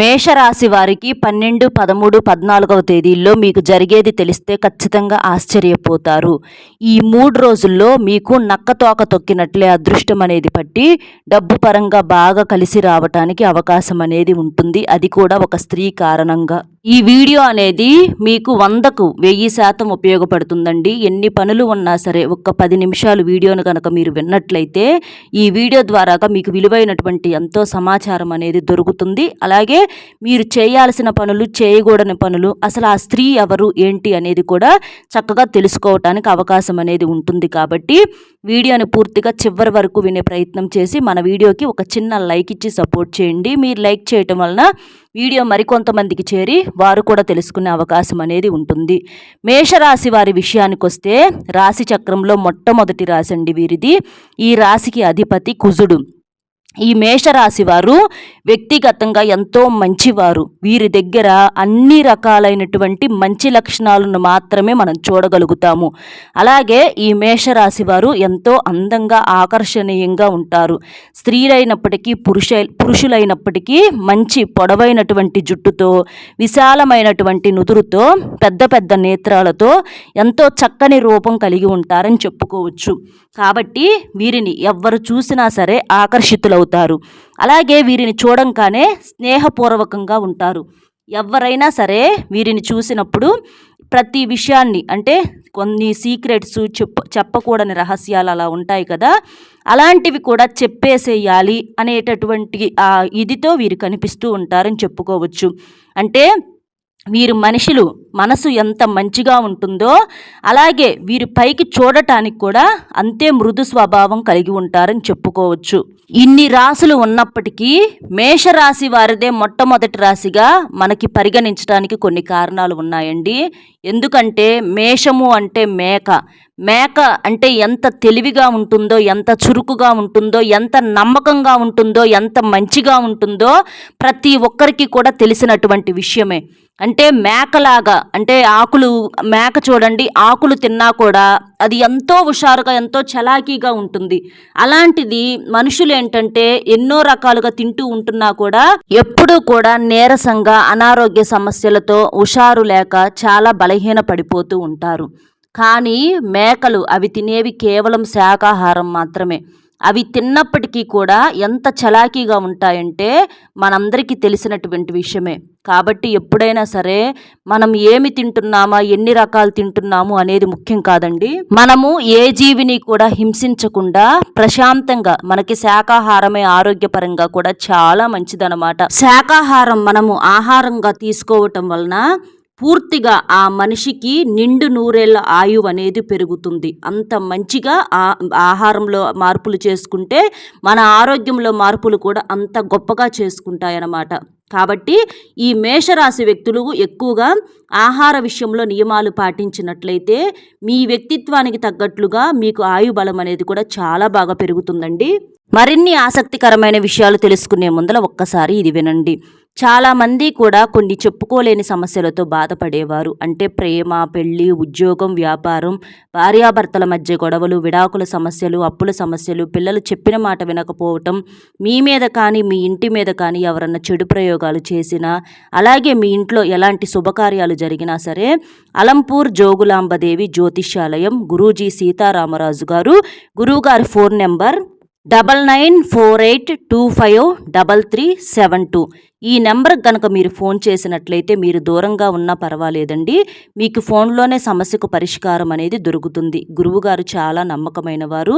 మేషరాశి వారికి పన్నెండు పదమూడు పద్నాలుగవ తేదీల్లో మీకు జరిగేది తెలిస్తే ఖచ్చితంగా ఆశ్చర్యపోతారు. ఈ మూడు రోజుల్లో మీకు నక్క తోక తొక్కినట్లే అదృష్టం అనేది పట్టి డబ్బు పరంగా బాగా కలిసి రావటానికి అవకాశం అనేది ఉంటుంది. అది కూడా ఒక స్త్రీ కారణంగా. ఈ వీడియో అనేది మీకు వందకు వెయ్యి శాతం ఉపయోగపడుతుందండి. ఎన్ని పనులు ఉన్నా సరే ఒక్క పది నిమిషాలు వీడియోను కనుక మీరు విన్నట్లయితే ఈ వీడియో ద్వారాగా మీకు విలువైనటువంటి ఎంతో సమాచారం అనేది దొరుకుతుంది. అలాగే మీరు చేయాల్సిన పనులు చేయకూడని పనులు అసలు ఆ స్త్రీ ఎవరు ఏంటి అనేది కూడా చక్కగా తెలుసుకోవటానికి అవకాశం అనేది ఉంటుంది కాబట్టి వీడియోని పూర్తిగా చివరి వరకు వినే ప్రయత్నం చేసి మన వీడియోకి ఒక చిన్న లైక్ ఇచ్చి సపోర్ట్ చేయండి. మీరు లైక్ చేయటం వలన వీడియో మరికొంతమందికి చేరి వారు కూడా తెలుసుకునే అవకాశం అనేది ఉంటుంది. మేషరాశి వారి విషయానికి వస్తే రాశి చక్రంలో మొట్టమొదటి రాశి అండి వీరిది. ఈ రాశికి అధిపతి కుజుడు. ఈ మేషరాశి వారు వ్యక్తిగతంగా ఎంతో మంచివారు. వీరి దగ్గర అన్ని రకాలైనటువంటి మంచి లక్షణాలను మాత్రమే మనం చూడగలుగుతాము. అలాగే ఈ మేషరాశి వారు ఎంతో అందంగా ఆకర్షణీయంగా ఉంటారు. స్త్రీలైనప్పటికీ పురుష పురుషులైనప్పటికీ మంచి పొడవైనటువంటి జుట్టుతో విశాలమైనటువంటి నుదురుతో పెద్ద పెద్ద నేత్రాలతో ఎంతో చక్కని రూపం కలిగి ఉంటారని చెప్పుకోవచ్చు. కాబట్టి వీరిని ఎవ్వరు చూసినా సరే ఆకర్షితులవు అవుతారు. అలాగే వీరిని చూడంగానే స్నేహపూర్వకంగా ఉంటారు. ఎవరైనా సరే వీరిని చూసినప్పుడు ప్రతి విషయాన్ని అంటే కొన్ని సీక్రెట్స్ చెప్ప చెప్పకూడని రహస్యాలు అలా ఉంటాయి కదా అలాంటివి కూడా చెప్పేసేయాలి అనేటటువంటి ఆ ఇదితో వీరు కనిపిస్తూ ఉంటారని చెప్పుకోవచ్చు. అంటే వీరు మనుషులు మనసు ఎంత మంచిగా ఉంటుందో అలాగే వీరి పైకి చూడటానికి కూడా అంతే మృదు స్వభావం కలిగి ఉంటారని చెప్పుకోవచ్చు. ఇన్ని రాసులు ఉన్నప్పటికీ మేషరాశి వారిదే మొట్టమొదటి రాశిగా మనకి పరిగణించడానికి కొన్ని కారణాలు ఉన్నాయండి. ఎందుకంటే మేషము అంటే మేక. మేక అంటే ఎంత తెలివిగా ఉంటుందో ఎంత చురుకుగా ఉంటుందో ఎంత నమ్మకంగా ఉంటుందో ఎంత మంచిగా ఉంటుందో ప్రతి ఒక్కరికి కూడా తెలిసినటువంటి విషయమే. అంటే మేకలాగా అంటే ఆకులు మేక చూడండి ఆకులు తిన్నా కూడా అది ఎంతో హుషారుగా ఎంతో చలాకీగా ఉంటుంది. అలాంటిది మనుషులు ఏంటంటే ఎన్నో రకాలుగా తింటూ ఉంటున్నా కూడా ఎప్పుడూ కూడా నీరసంగా అనారోగ్య సమస్యలతో హుషారు లేక చాలా బలహీన పడిపోతూ ఉంటారు. కానీ మేకలు అవి తినేవి కేవలం శాకాహారం మాత్రమే. అవి తిన్నప్పటికీ కూడా ఎంత చలాకీగా ఉంటాయంటే మనందరికీ తెలిసినటువంటి విషయమే. కాబట్టి ఎప్పుడైనా సరే మనం ఏమి తింటున్నామా ఎన్ని రకాలు తింటున్నాము అనేది ముఖ్యం కాదండి. మనము ఏ జీవిని కూడా హింసించకుండా ప్రశాంతంగా మనకి శాకాహారమే ఆరోగ్యపరంగా కూడా చాలా మంచిదనమాట శాకాహారం మనము ఆహారంగా తీసుకోవటం వలన పూర్తిగా ఆ మనిషికి నిండు నూరేళ్ళ ఆయువు అనేది పెరుగుతుంది. అంత మంచిగా ఆహారంలో మార్పులు చేసుకుంటే మన ఆరోగ్యంలో మార్పులు కూడా అంత గొప్పగా చేసుకుంటాయన్నమాట. కాబట్టి ఈ మేషరాశి వ్యక్తులు ఎక్కువగా ఆహార విషయంలో నియమాలు పాటించినట్లయితే మీ వ్యక్తిత్వానికి తగ్గట్లుగా మీకు ఆయుబలం అనేది కూడా చాలా బాగా పెరుగుతుందండి. మరిన్ని ఆసక్తికరమైన విషయాలు తెలుసుకునే ముందర ఒక్కసారి ఇది వినండి. చాలామంది కూడా కొన్ని చెప్పుకోలేని సమస్యలతో బాధపడేవారు. అంటే ప్రేమ పెళ్ళి ఉద్యోగం వ్యాపారం భార్యాభర్తల మధ్య గొడవలు విడాకుల సమస్యలు అప్పుల సమస్యలు పిల్లలు చెప్పిన మాట వినకపోవటం మీ మీద కానీ మీ ఇంటి మీద కానీ ఎవరన్నా చెడు ప్రయోగాలు చేసినా అలాగే మీ ఇంట్లో ఎలాంటి శుభకార్యాలు జరిగినా సరే అలంపూర్ జోగులాంబదేవి జ్యోతిష్యాలయం గురూజీ సీతారామరాజు గారు గురువుగారి phone number double nine four eight two five double three seven two. ఈ నెంబర్ కనుక మీరు ఫోన్ చేసినట్లయితే మీరు దూరంగా ఉన్నా పర్వాలేదండి. మీకు ఫోన్లోనే సమస్యకు పరిష్కారం అనేది దొరుకుతుంది. గురువుగారు చాలా నమ్మకమైన వారు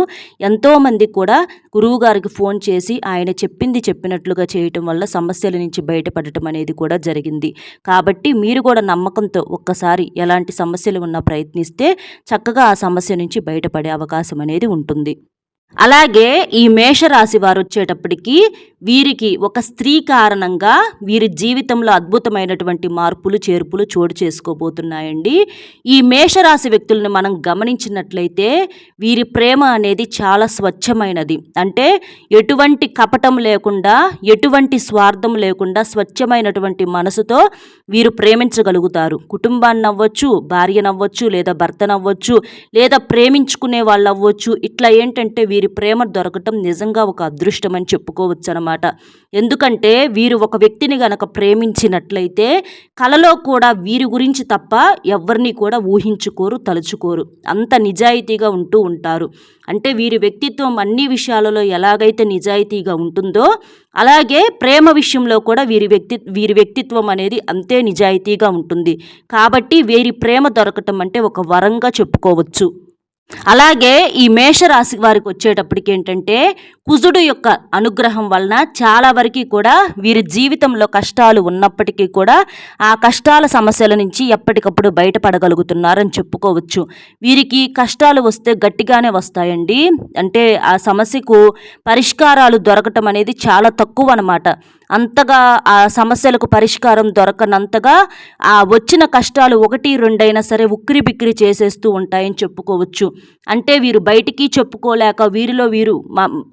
ఎంతోమంది కూడా గురువుగారికి ఫోన్ చేసి ఆయన చెప్పింది చెప్పినట్లుగా చేయటం వల్ల సమస్యల నుంచి బయటపడటం అనేది కూడా జరిగింది. కాబట్టి మీరు కూడా నమ్మకంతో ఒక్కసారి ఎలాంటి సమస్యలు ఉన్నా ప్రయత్నిస్తే చక్కగా ఆ సమస్య నుంచి బయటపడే అవకాశం అనేది ఉంటుంది. అలాగే ఈ మేషరాశి వారు వచ్చేటప్పటికి వీరికి ఒక స్త్రీ కారణంగా వీరి జీవితంలో అద్భుతమైనటువంటి మార్పులు చేర్పులు చోటు చేసుకోబోతున్నాయండి. ఈ మేషరాశి వ్యక్తులను మనం గమనించినట్లయితే వీరి ప్రేమ అనేది చాలా స్వచ్ఛమైనది. అంటే ఎటువంటి కపటం లేకుండా ఎటువంటి స్వార్థం లేకుండా స్వచ్ఛమైనటువంటి మనసుతో వీరు ప్రేమించగలుగుతారు. కుటుంబాన్ని అవ్వచ్చు భార్యనవ్వచ్చు లేదా భర్తనవ్వచ్చు లేదా ప్రేమించుకునే వాళ్ళు అవ్వచ్చు ఇట్లా ఏంటంటే వీరి వీరి ప్రేమ దొరకటం నిజంగా ఒక అదృష్టం అని చెప్పుకోవచ్చు అనమాట ఎందుకంటే వీరు ఒక వ్యక్తిని గనక ప్రేమించినట్లయితే కలలో కూడా వీరి గురించి తప్ప ఎవరిని కూడా ఊహించుకోరు తలుచుకోరు. అంత నిజాయితీగా ఉంటూ ఉంటారు. అంటే వీరి వ్యక్తిత్వం అన్ని విషయాలలో ఎలాగైతే నిజాయితీగా ఉంటుందో అలాగే ప్రేమ విషయంలో కూడా వీరి వ్యక్తి వీరి వ్యక్తిత్వం అనేది అంతే నిజాయితీగా ఉంటుంది. కాబట్టి వీరి ప్రేమ దొరకటం అంటే ఒక వరంగా చెప్పుకోవచ్చు. అలాగే ఈ మేషరాశి వారికి వచ్చేటప్పటికి ఏంటంటే కుజుడు యొక్క అనుగ్రహం వలన చాలా వరకు కూడా వీరి జీవితంలో కష్టాలు ఉన్నప్పటికీ కూడా ఆ కష్టాల సమస్యల నుంచి ఎప్పటికప్పుడు బయటపడగలుగుతున్నారని చెప్పుకోవచ్చు. వీరికి కష్టాలు వస్తే గట్టిగానే వస్తాయండి. అంటే ఆ సమస్యకు పరిష్కారాలు దొరకటం అనేది చాలా తక్కువ అనమాట అంతగా ఆ సమస్యలకు పరిష్కారం దొరకనంతగా ఆ వచ్చిన కష్టాలు ఒకటి రెండైనా సరే ఉక్కిరి బిక్కిరి చేసేస్తూ ఉంటాయని చెప్పుకోవచ్చు. అంటే వీరు బయటికి చెప్పుకోలేక వీరిలో వీరు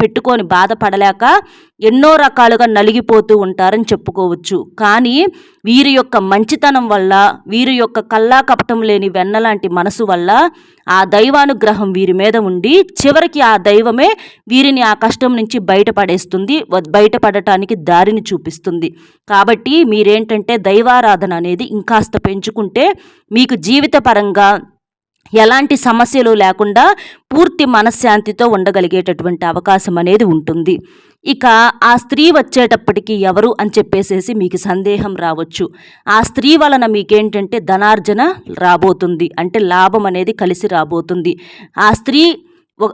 పెట్టుకొని బాధపడలేక ఎన్నో రకాలుగా నలిగిపోతూ ఉంటారని చెప్పుకోవచ్చు. కానీ వీరి యొక్క మంచితనం వల్ల వీరి యొక్క కల్లా కపటం లేని వెన్నలాంటి మనసు వల్ల ఆ దైవానుగ్రహం వీరి మీద ఉండి చివరికి ఆ దైవమే వీరిని ఆ కష్టం నుంచి బయటపడేస్తుంది బయటపడటానికి దారిని చూపిస్తుంది. కాబట్టి మీరేంటంటే దైవారాధన అనేది ఇంకాస్త పెంచుకుంటే మీకు జీవితపరంగా ఎలాంటి సమస్యలు లేకుండా పూర్తి మనశ్శాంతితో ఉండగలిగేటటువంటి అవకాశం అనేది ఉంటుంది. ఇక ఆ స్త్రీ వచ్చేటప్పటికి ఎవరు అని చెప్పేసేసి మీకు సందేహం రావచ్చు. ఆ స్త్రీ వలన మీకేంటంటే ధనార్జన రాబోతుంది. అంటే లాభం అనేది కలిసి రాబోతుంది. ఆ స్త్రీ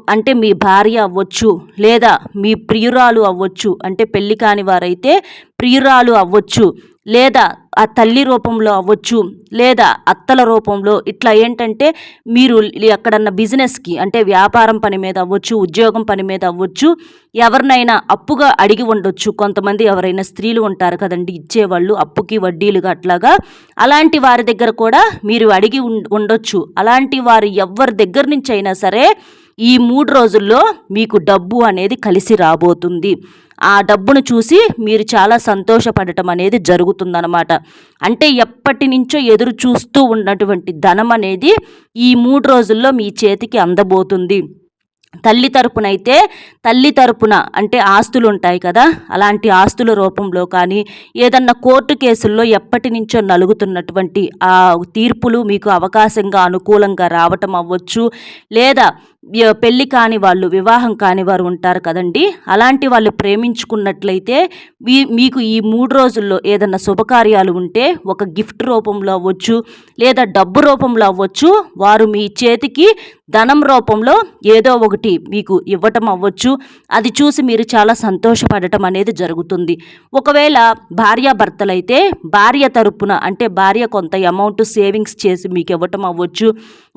అంటే మీ భార్య అవ్వచ్చు లేదా మీ ప్రియురాలు అవ్వచ్చు అంటే పెళ్ళి కాని వారైతే ప్రియురాలు అవ్వచ్చు లేదా ఆ తల్లి రూపంలో అవ్వచ్చు లేదా అత్తల రూపంలో. ఇట్లా ఏంటంటే మీరు ఎక్కడన్నా బిజినెస్కి అంటే వ్యాపారం పని మీద అవ్వచ్చు ఉద్యోగం పని మీద అవ్వచ్చు ఎవరినైనా అప్పుగా అడిగి ఉండొచ్చు. కొంతమంది ఎవరైనా స్త్రీలు ఉంటారు కదండి ఇచ్చేవాళ్ళు అప్పుకి వడ్డీలుగా అట్లాగా. అలాంటి వారి దగ్గర కూడా మీరు అడిగి ఉండొచ్చు. అలాంటి వారు ఎవరి దగ్గర నుంచి అయినా సరే ఈ మూడు రోజుల్లో మీకు డబ్బు అనేది కలిసి రాబోతుంది. ఆ డబ్బును చూసి మీరు చాలా సంతోషపడటం అనేది జరుగుతుందనమాట అంటే ఎప్పటి నుంచో ఎదురు చూస్తూ ఉన్నటువంటి ధనం అనేది ఈ మూడు రోజుల్లో మీ చేతికి అందబోతుంది. తల్లి తరపునైతే తల్లి తరపున అంటే ఆస్తులు ఉంటాయి కదా అలాంటి ఆస్తుల రూపంలో కానీ ఏదన్నా కోర్టు కేసుల్లో ఎప్పటి నుంచో నలుగుతున్నటువంటి ఆ తీర్పులు మీకు అవకాశంగా అనుకూలంగా రావటం అవ్వచ్చు. లేదా పెళ్ళి కాని వాళ్ళు వివాహం కాని వారు ఉంటారు కదండి అలాంటి వాళ్ళు ప్రేమించుకున్నట్లయితే మీ మీకు ఈ మూడు రోజుల్లో ఏదన్నా శుభకార్యాలు ఉంటే ఒక గిఫ్ట్ రూపంలో అవ్వచ్చు లేదా డబ్బు రూపంలో అవ్వచ్చు వారు మీ చేతికి ధనం రూపంలో ఏదో ఒకటి ఒకటి మీకు ఇవ్వటం అవ్వచ్చు. అది చూసి మీరు చాలా సంతోషపడటం అనేది జరుగుతుంది. ఒకవేళ భార్యాభర్తలైతే భార్య తరపున అంటే భార్య కొంత అమౌంట్ సేవింగ్స్ చేసి మీకు ఇవ్వటం అవ్వచ్చు.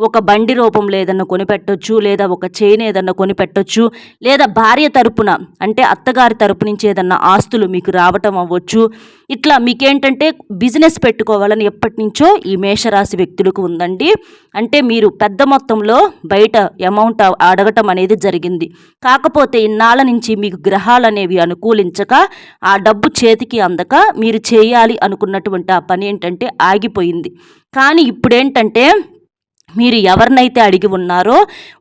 ఒక బండి రూపంలో ఏదన్నా కొనిపెట్టొచ్చు లేదా ఒక చైన్ ఏదన్నా కొనిపెట్టొచ్చు లేదా భార్య తరపున అంటే అత్తగారి తరపు నుంచి ఏదన్నా ఆస్తులు మీకు రావటం అవ్వచ్చు. ఇట్లా మీకేంటంటే బిజినెస్ పెట్టుకోవాలని ఎప్పటి నుంచో ఈ మేషరాశి వ్యక్తులకు ఉందండి. అంటే మీరు పెద్ద మొత్తంలో బయట అమౌంట్ అడగటం అనేది జరిగింది. కాకపోతే ఇన్నాళ్ళ నుంచి మీకు గ్రహాలు అనేవి అనుకూలించక ఆ డబ్బు చేతికి అందక మీరు చేయాలి అనుకున్నటువంటి ఆ పని ఏంటంటే ఆగిపోయింది. కానీ ఇప్పుడేంటంటే మీరు ఎవరినైతే అడిగి ఉన్నారో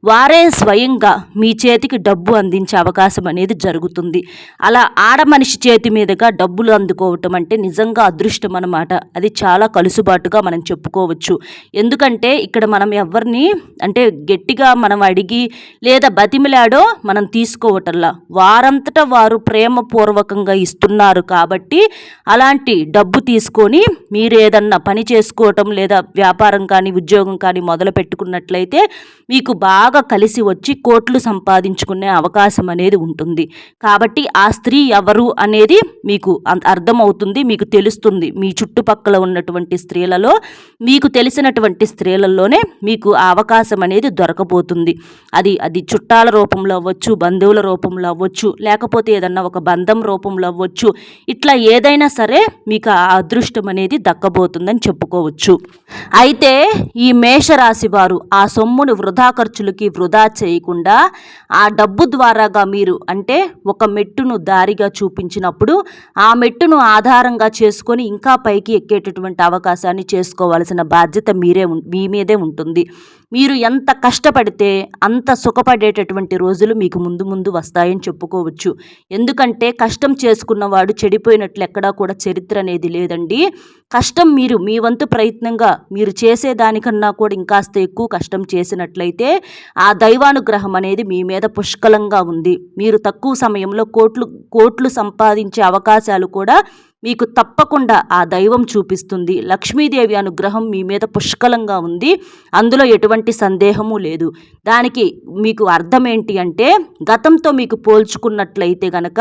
వారే స్వయంగా మీ చేతికి డబ్బు అందించే అవకాశం అనేది జరుగుతుంది. అలా ఆడ మనిషి చేతి మీదుగా డబ్బులు అందుకోవటం అంటే నిజంగా అదృష్టం అనమాట అది చాలా కలుసుబాటుగా మనం చెప్పుకోవచ్చు. ఎందుకంటే ఇక్కడ మనం ఎవరిని అంటే గట్టిగా మనం అడిగి లేదా బతిమిలాడో మనం తీసుకోవటంలా. వారంతటా వారు ప్రేమపూర్వకంగా ఇస్తున్నారు కాబట్టి అలాంటి డబ్బు తీసుకొని మీరు ఏదన్నా పని చేసుకోవటం లేదా వ్యాపారం కానీ ఉద్యోగం కానీ మొదలు పెట్టుకున్నట్లయితే మీకు బాగా కలిసి వచ్చి కోట్లు సంపాదించుకునే అవకాశం అనేది ఉంటుంది. కాబట్టి ఆ స్త్రీ ఎవరు అనేది మీకు అర్థమవుతుంది మీకు తెలుస్తుంది. మీ చుట్టుపక్కల ఉన్నటువంటి స్త్రీలలో మీకు తెలిసినటువంటి స్త్రీలలోనే మీకు ఆ అవకాశం అనేది దొరకబోతుంది అది అది చుట్టాల రూపంలో అవ్వచ్చు బంధువుల రూపంలో అవ్వచ్చు లేకపోతే ఏదన్నా ఒక బంధం రూపంలో అవ్వచ్చు ఇట్లా ఏదైనా సరే మీకు ఆ అదృష్టం అనేది దక్కబోతుందని చెప్పుకోవచ్చు. అయితే ఈ మేషరాశి రాశివారు ఆ సొమ్మును వృధా ఖర్చులకి వృధా చేయకుండా ఆ డబ్బు ద్వారాగా మీరు అంటే ఒక మెట్టును దారిగా చూపించినప్పుడు ఆ మెట్టును ఆధారంగా చేసుకొని ఇంకా పైకి ఎక్కేటటువంటి అవకాశాన్ని చేసుకోవాల్సిన బాధ్యత మీరే ఉం- మీ మీదే ఉంటుంది. మీరు ఎంత కష్టపడితే అంత సుఖపడేటటువంటి రోజులు మీకు ముందు ముందు వస్తాయని చెప్పుకోవచ్చు. ఎందుకంటే కష్టం చేసుకున్నవాడు చెడిపోయినట్లు ఎక్కడా కూడా చరిత్ర అనేది లేదండి. కష్టం మీరు మీ వంతు ప్రయత్నంగా మీరు చేసేదానికన్నా కూడా ఇంకా కాస్త ఎక్కువ కష్టం చేసినట్లయితే ఆ దైవానుగ్రహం అనేది మీ మీద పుష్కలంగా ఉంది. మీరు తక్కువ సమయంలో కోట్లు కోట్లు సంపాదించే అవకాశాలు కూడా మీకు తప్పకుండా ఆ దైవం చూపిస్తుంది. లక్ష్మీదేవి అనుగ్రహం మీ మీద పుష్కలంగా ఉంది. అందులో ఎటువంటి సందేహము లేదు. దానికి మీకు అర్థం ఏంటి అంటే గతంతో మీకు పోల్చుకున్నట్లయితే గనక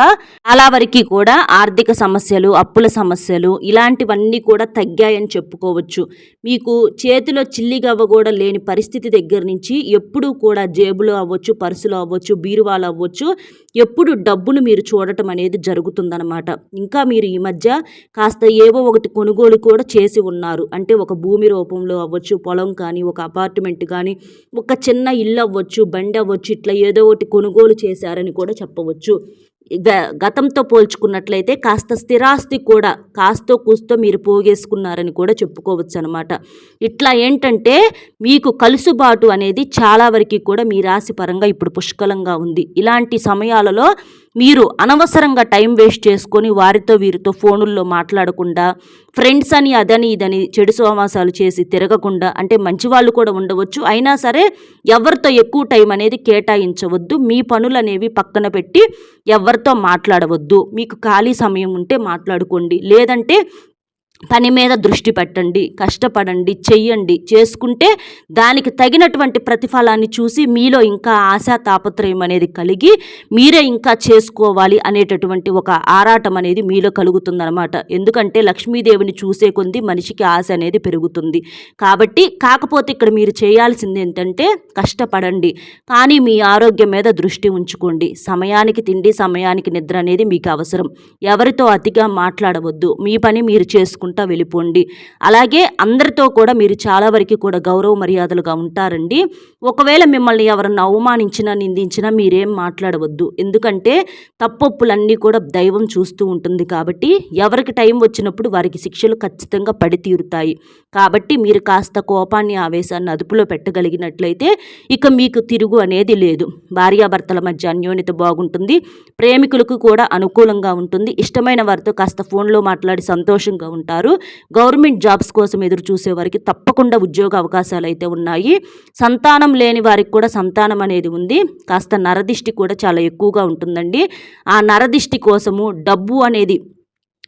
చాలా వరకు కూడా ఆర్థిక సమస్యలు అప్పుల సమస్యలు ఇలాంటివన్నీ కూడా తగ్గాయని చెప్పుకోవచ్చు. మీకు చేతిలో చిల్లిగవ్వ కూడా లేని పరిస్థితి దగ్గర నుంచి ఎప్పుడూ కూడా జేబులో అవ్వచ్చు పర్సులో అవ్వచ్చు బీరువాలో అవ్వచ్చు. ఎప్పుడు డబ్బును మీరు చూడటం అనేది జరుగుతుందన్నమాట. ఇంకా మీరు ఈ మధ్య కాస్త ఏవో ఒకటి కొనుగోలు కూడా చేసి ఉన్నారు. అంటే ఒక భూమి రూపంలో అవ్వచ్చు పొలం కానీ ఒక అపార్ట్మెంట్ కానీ ఒక చిన్న ఇల్లు అవ్వచ్చు బండి అవ్వచ్చు ఇట్లా ఏదో ఒకటి కొనుగోలు చేశారని కూడా చెప్పవచ్చు. గ గతంతో పోల్చుకున్నట్లయితే కాస్త స్థిరాస్తి కూడా కాస్తో కూస్తో మీరు పోగేసుకున్నారని కూడా చెప్పుకోవచ్చు అనమాట ఇట్లా ఏంటంటే మీకు కలుసుబాటు అనేది చాలా వరకు కూడా మీ రాశి పరంగా ఇప్పుడు పుష్కలంగా ఉంది. ఇలాంటి సమయాలలో మీరు అనవసరంగా టైం వేస్ట్ చేసుకొని వారితో వీరితో ఫోనుల్లో మాట్లాడకుండా ఫ్రెండ్స్ అని అదని ఇదని చెడు సోమాసాలు చేసి తిరగకుండా అంటే మంచి వాళ్ళు కూడా ఉండవచ్చు. అయినా సరే ఎవరితో ఎక్కువ టైం అనేది కేటాయించవద్దు. మీ పనులు అనేవి పక్కన పెట్టి ఎవరితో మాట్లాడవద్దు. మీకు ఖాళీ సమయం ఉంటే మాట్లాడుకోండి. లేదంటే పని మీద దృష్టి పెట్టండి కష్టపడండి చెయ్యండి. చేసుకుంటే దానికి తగినటువంటి ప్రతిఫలాన్ని చూసి మీలో ఇంకా ఆశా తాపత్రయం అనేది కలిగి మీరే ఇంకా చేసుకోవాలి అనేటటువంటి ఒక ఆరాటం అనేది మీలో కలుగుతుందన్నమాట. ఎందుకంటే లక్ష్మీదేవిని చూసే కొంది మనిషికి ఆశ అనేది పెరుగుతుంది. కాబట్టి కాకపోతే ఇక్కడ మీరు చేయాల్సింది ఏంటంటే కష్టపడండి. కానీ మీ ఆరోగ్యం మీద దృష్టి ఉంచుకోండి. సమయానికి తిండి సమయానికి నిద్ర అనేది మీకు అవసరం. ఎవరితో అతిగా మాట్లాడవద్దు. మీ పని మీరు చేసుకుంటా వెళ్ళిపోండి. అలాగే అందరితో కూడా మీరు చాలా వరకు కూడా గౌరవ మర్యాదలుగా ఉంటారండి. ఒకవేళ మిమ్మల్ని ఎవరన్నా అవమానించినా నిందించినా మీరేం మాట్లాడవద్దు. ఎందుకంటే తప్పొప్పులన్నీ కూడా దైవం చూస్తూ ఉంటుంది కాబట్టి ఎవరికి టైం వచ్చినప్పుడు వారికి శిక్షలు ఖచ్చితంగా పడి తీరుతాయి కాబట్టి మీరు కాస్త కోపాన్ని ఆవేశాన్ని అదుపులో పెట్టగలిగినట్లయితే ఇక మీకు తిరుగు అనేది లేదు. భార్యాభర్తల మధ్య అన్యోన్యత బాగుంటుంది. ప్రేమికులకు కూడా అనుకూలంగా ఉంటుంది. ఇష్టమైన వారితో కాస్త ఫోన్లో మాట్లాడి సంతోషంగా ఉంటారు. గవర్నమెంట్ జాబ్స్ కోసం ఎదురు చూసే వారికి తప్పకుండా ఉద్యోగ అవకాశాలు అయితే ఉన్నాయి. సంతానం లేని వారికి కూడా సంతానం అనేది ఉంది. కాస్త నరదిష్టి కూడా చాలా ఎక్కువగా ఉంటుందండి. ఆ నరదిష్టి కోసము డబ్బు అనేది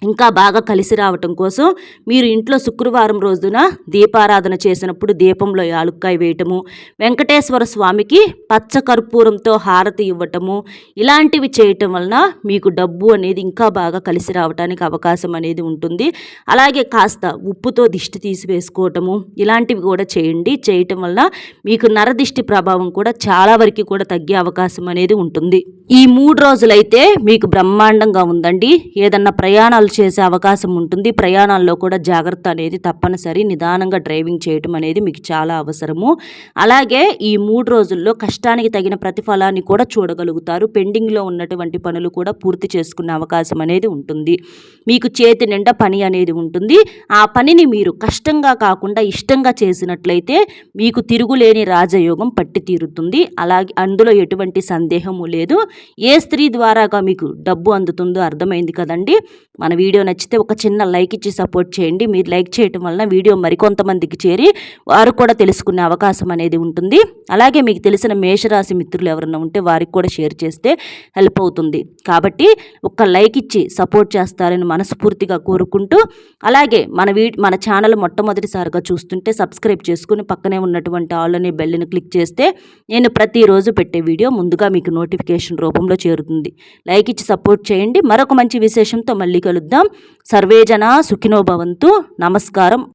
ఇంకా బాగా కలిసి రావటం కోసం మీరు ఇంట్లో శుక్రవారం రోజున దీపారాధన చేసినప్పుడు దీపంలో యాలుక్కాయ వేయటము వెంకటేశ్వర స్వామికి పచ్చ కర్పూరంతో హారతి ఇవ్వటము ఇలాంటివి చేయటం వలన మీకు డబ్బు అనేది ఇంకా బాగా కలిసి రావడానికి అవకాశం అనేది ఉంటుంది. అలాగే కాస్త ఉప్పుతో దిష్టి తీసివేసుకోవటము ఇలాంటివి కూడా చేయండి. చేయటం వలన మీకు నరదిష్టి ప్రభావం కూడా చాలా వరకు కూడా తగ్గే అవకాశం అనేది ఉంటుంది. ఈ మూడు రోజులైతే మీకు బ్రహ్మాండంగా ఉందండి. ఏదన్నా ప్రయాణాలు చేసే అవకాశం ఉంటుంది. ప్రయాణాల్లో కూడా జాగ్రత్త అనేది తప్పనిసరి. నిదానంగా డ్రైవింగ్ చేయటం అనేది మీకు చాలా అవసరము. అలాగే ఈ మూడు రోజుల్లో కష్టానికి తగిన ప్రతిఫలాన్ని కూడా చూడగలుగుతారు. పెండింగ్లో ఉన్నటువంటి పనులు కూడా పూర్తి చేసుకునే అవకాశం అనేది ఉంటుంది. మీకు చేతి నిండా పని అనేది ఉంటుంది. ఆ పనిని మీరు కష్టంగా కాకుండా ఇష్టంగా చేసినట్లయితే మీకు తిరుగులేని రాజయోగం పట్టి తీరుతుంది. అలాగే అందులో ఎటువంటి సందేహము లేదు. ఏ స్త్రీ ద్వారాగా మీకు డబ్బు అందుతుందో అర్థమైంది కదండి. మన వీడియో నచ్చితే ఒక చిన్న లైక్ ఇచ్చి సపోర్ట్ చేయండి. మీరు లైక్ చేయటం వలన వీడియో మరికొంతమందికి చేరి వారు కూడా తెలుసుకునే అవకాశం అనేది ఉంటుంది. అలాగే మీకు తెలిసిన మేషరాశి మిత్రులు ఎవరైనా ఉంటే వారికి కూడా షేర్ చేస్తే హెల్ప్ అవుతుంది. కాబట్టి ఒక లైక్ ఇచ్చి సపోర్ట్ చేస్తారని మనస్ఫూర్తిగా కోరుకుంటూ అలాగే మన వీ మన ఛానల్ మొట్టమొదటిసారిగా చూస్తుంటే సబ్స్క్రైబ్ చేసుకుని పక్కనే ఉన్నటువంటి ఆల్ అనే బెల్ని క్లిక్ చేస్తే నేను ప్రతిరోజు పెట్టే వీడియో ముందుగా మీకు నోటిఫికేషన్ రూపంలో చేరుతుంది. లైక్ ఇచ్చి సపోర్ట్ చేయండి. మరొక మంచి విశేషంతో మళ్ళీ కలుద్దాం. సర్వేజన సుఖినో భవంతు. నమస్కారం.